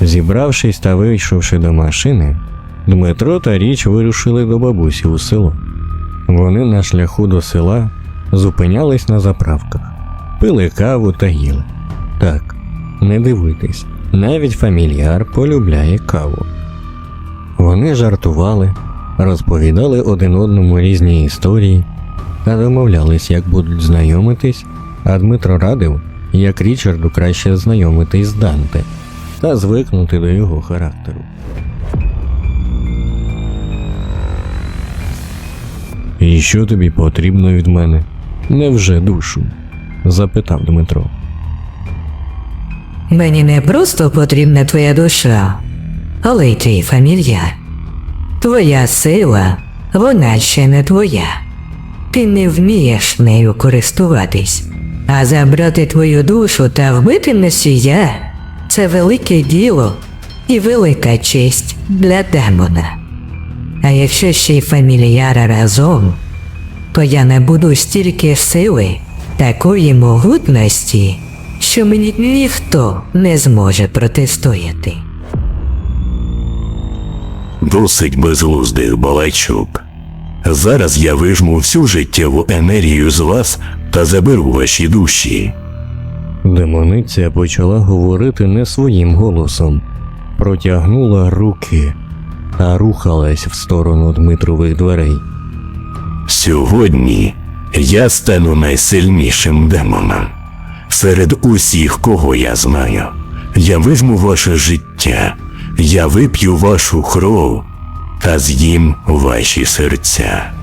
Зібравшись та вийшовши до машини, Дмитро та річ вирушили до бабусі у село. Вони на шляху до села зупинялись на заправках, пили каву та їли. Так, не дивитись, навіть фамільяр полюбляє каву. Вони жартували, розповідали один одному різні історії та домовлялись, як будуть знайомитись, а Дмитро радив, як Річарду краще знайомитись з Данте та звикнути до його характеру. І що тобі потрібно від мене? Невже душу? запитав Дмитро. Мені не просто потрібна твоя душа, але й твій фамільяр. Твоя сила, вона ще не твоя. Ти не вмієш нею користуватись, а забрати твою душу та вбити носія це велике діло і велика честь для демона. А якщо ще й фамільяра разом, то я набуду стільки сили, такої могутності, що мені ніхто не зможе протистояти. Досить безглуздих балачок. Зараз я вижму всю життєву енергію з вас та заберу ваші душі. Демониця почала говорити не своїм голосом, протягнула руки та рухалась в сторону Дмитрових дверей. Сьогодні я стану найсильнішим демоном. Серед усіх, кого я знаю. Я вижму ваше життя, я вип'ю вашу кров та з'їм ваші серця.